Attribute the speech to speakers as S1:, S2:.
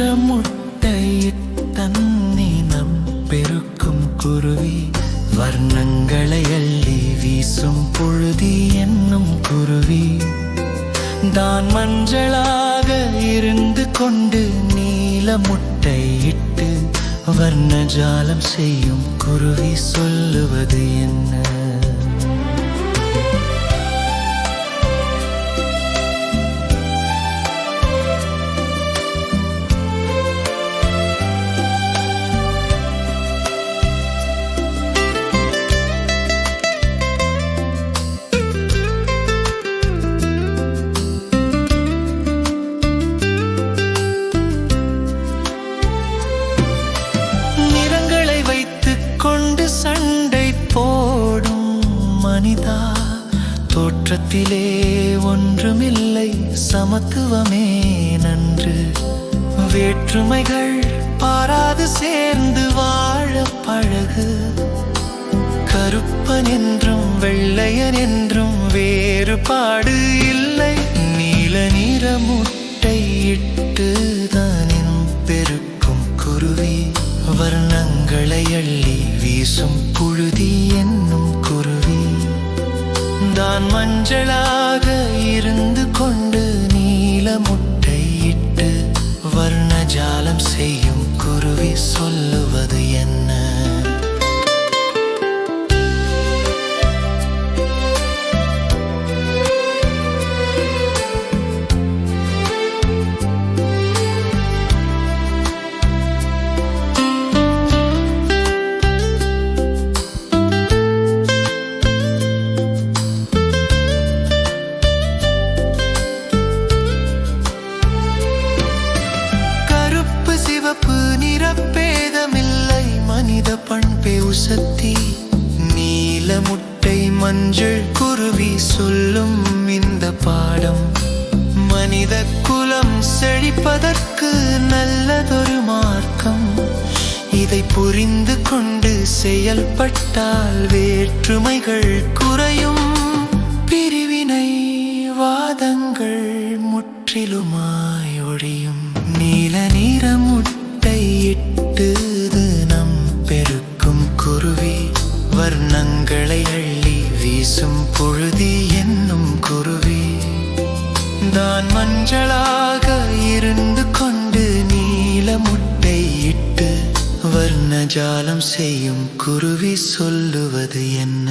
S1: நிறமுட்டையிட்டன்னினம் பெருக்கும் குருவி வர்ணங்களை அள்ளி വീസും புழுதி என்னும் குருவி. தான் மஞ்சளாக இருந்து கொண்டு நீல முட்டையிட்டு வர்ணஜாலம் செய்யும் குருவி சொல்லுவது என்ன? மனிதா தோற்றத்திலே ஒன்றுமில்லை சமத்துவமே நன்று. வேற்றுமைகள் பாராது சேர்ந்து வாழ பழகு. கருப்பன் என்றும் வெள்ளையன் என்றும் வேறுபாடு இல்லை. நீல நிற முட்டையிட்டு தானின் நான் மஞ்சளாக இருந்து உசத்தி நீல முட்டை மஞ்சள் குருவி சொல்லும் இந்த பாடம். மனித குலம் செழிப்பதற்கு நல்லதொரு மார்க்கம். இதை புரிந்து கொண்டு செயல்பட்டால் வேற்றுமைகள் குறையும். வர்ணங்களை அள்ளி வீசும் புழுதி என்னும் குருவி. தான் மஞ்சளாக இருந்து கொண்டு நீல முட்டை இட்டு வர்ணஜாலம் செய்யும் குருவி சொல்லுவது என்ன?